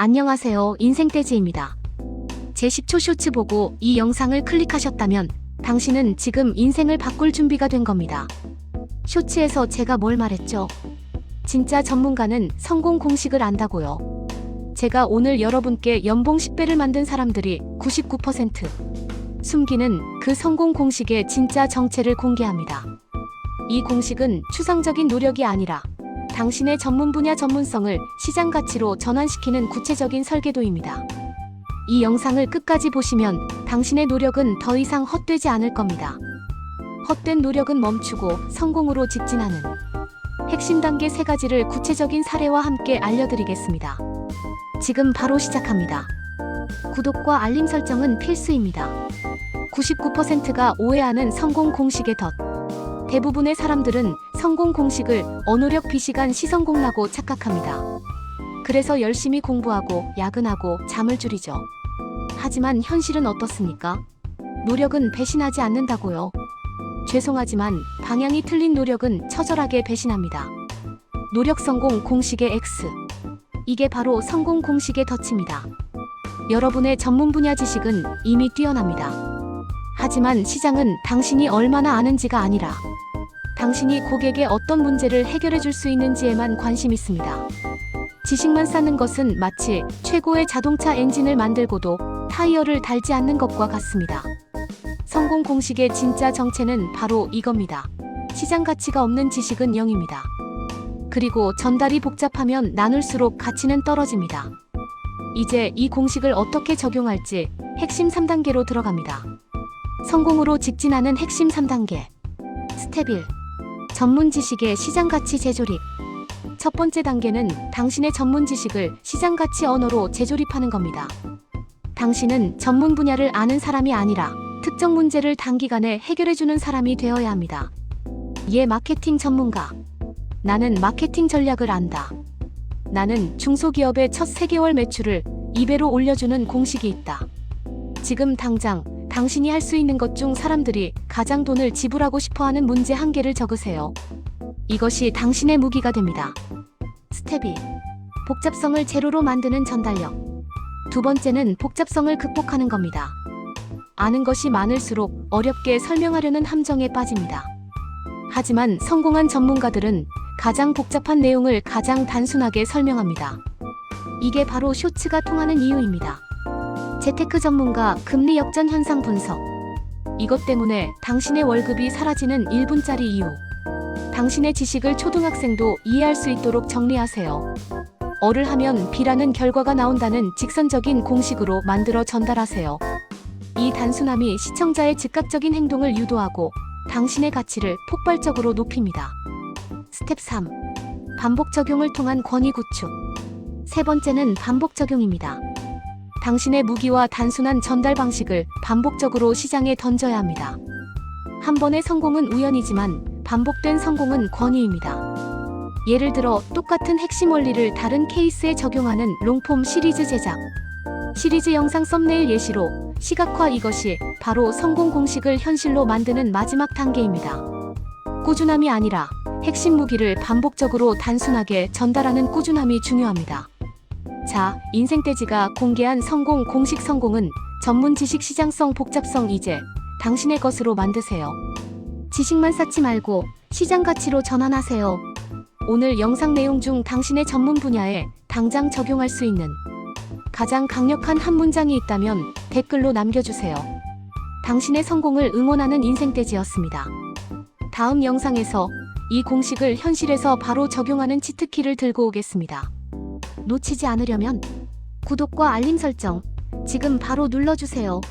안녕하세요. 인생돼지입니다. 제 10초 쇼츠 보고 이 영상을 클릭하셨다면 당신은 지금 인생을 바꿀 준비가 된 겁니다. 쇼츠에서 제가 뭘 말했죠? 진짜 전문가는 성공 공식을 안다고요. 제가 오늘 여러분께 연봉 10배를 만든 사람들이 99% 숨기는 그 성공 공식의 진짜 정체를 공개합니다. 이 공식은 추상적인 노력이 아니라 당신의 전문 분야 전문성을 시장 가치로 전환시키는 구체적인 설계도입니다. 이 영상을 끝까지 보시면 당신의 노력은 더 이상 헛되지 않을 겁니다. 헛된 노력은 멈추고 성공으로 직진하는 핵심 단계 세 가지를 구체적인 사례와 함께 알려드리겠습니다. 지금 바로 시작합니다. 구독과 알림 설정은 필수입니다. 99%가 오해하는 성공 공식의 덫. 대부분의 사람들은 성공 공식을 언어력 비시간 시성공라고 착각합니다. 그래서 열심히 공부하고 야근하고 잠을 줄이죠. 하지만 현실은 어떻습니까? 노력은 배신하지 않는다고요. 죄송하지만 방향이 틀린 노력은 처절하게 배신합니다. 노력 성공 공식의 X. 이게 바로 성공 공식의 덫입니다. 여러분의 전문 분야 지식은 이미 뛰어납니다. 하지만 시장은 당신이 얼마나 아는지가 아니라 당신이 고객의 어떤 문제를 해결해 줄 수 있는지에만 관심 있습니다. 지식만 쌓는 것은 마치 최고의 자동차 엔진을 만들고도 타이어를 달지 않는 것과 같습니다. 성공 공식의 진짜 정체는 바로 이겁니다. 시장 가치가 없는 지식은 0입니다. 그리고 전달이 복잡하면 나눌수록 가치는 떨어집니다. 이제 이 공식을 어떻게 적용할지 핵심 3단계로 들어갑니다. 성공으로 직진하는 핵심 3단계. 스텝 1. 전문 지식의 시장 가치 재조립. 첫 번째 단계는 당신의 전문 지식을 시장 가치 언어로 재조립하는 겁니다. 당신은 전문 분야를 아는 사람이 아니라 특정 문제를 단기간에 해결해주는 사람이 되어야 합니다. 예 마케팅 전문가. 나는 마케팅 전략을 안다. 나는 중소기업의 첫 3개월 매출을 2배로 올려주는 공식이 있다. 지금 당장 당신이 할 수 있는 것 중 사람들이 가장 돈을 지불하고 싶어 하는 문제 한 개를 적으세요. 이것이 당신의 무기가 됩니다. 스텝 2. 복잡성을 제로로 만드는 전달력. 두 번째는 복잡성을 극복하는 겁니다. 아는 것이 많을수록 어렵게 설명하려는 함정에 빠집니다. 하지만 성공한 전문가들은 가장 복잡한 내용을 가장 단순하게 설명합니다. 이게 바로 쇼츠가 통하는 이유입니다. 재테크 전문가 금리 역전 현상 분석. 이것 때문에 당신의 월급이 사라지는 1분짜리 이유. 당신의 지식을 초등학생도 이해할 수 있도록 정리하세요. 어를 하면 B라는 결과가 나온다는 직선적인 공식으로 만들어 전달하세요. 이 단순함이 시청자의 즉각적인 행동을 유도하고 당신의 가치를 폭발적으로 높입니다. 스텝 3. 반복 적용을 통한 권위 구축. 세 번째는 반복 적용입니다. 당신의 무기와 단순한 전달 방식을 반복적으로 시장에 던져야 합니다. 한 번의 성공은 우연이지만 반복된 성공은 권위입니다. 예를 들어 똑같은 핵심 원리를 다른 케이스에 적용하는 롱폼 시리즈 제작. 시리즈 영상 썸네일 예시로 시각화 이것이 바로 성공 공식을 현실로 만드는 마지막 단계입니다. 꾸준함이 아니라 핵심 무기를 반복적으로 단순하게 전달하는 꾸준함이 중요합니다. 자, 인생돼지가 공개한 성공 공식 성공은 전문 지식 시장성 복잡성 이제 당신의 것으로 만드세요. 지식만 쌓지 말고 시장 가치로 전환하세요. 오늘 영상 내용 중 당신의 전문 분야에 당장 적용할 수 있는 가장 강력한 한 문장이 있다면 댓글로 남겨주세요. 당신의 성공을 응원하는 인생돼지였습니다. 다음 영상에서 이 공식을 현실에서 바로 적용하는 치트키를 들고 오겠습니다. 놓치지 않으려면 구독과 알림 설정 지금 바로 눌러주세요.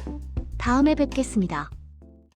다음에 뵙겠습니다.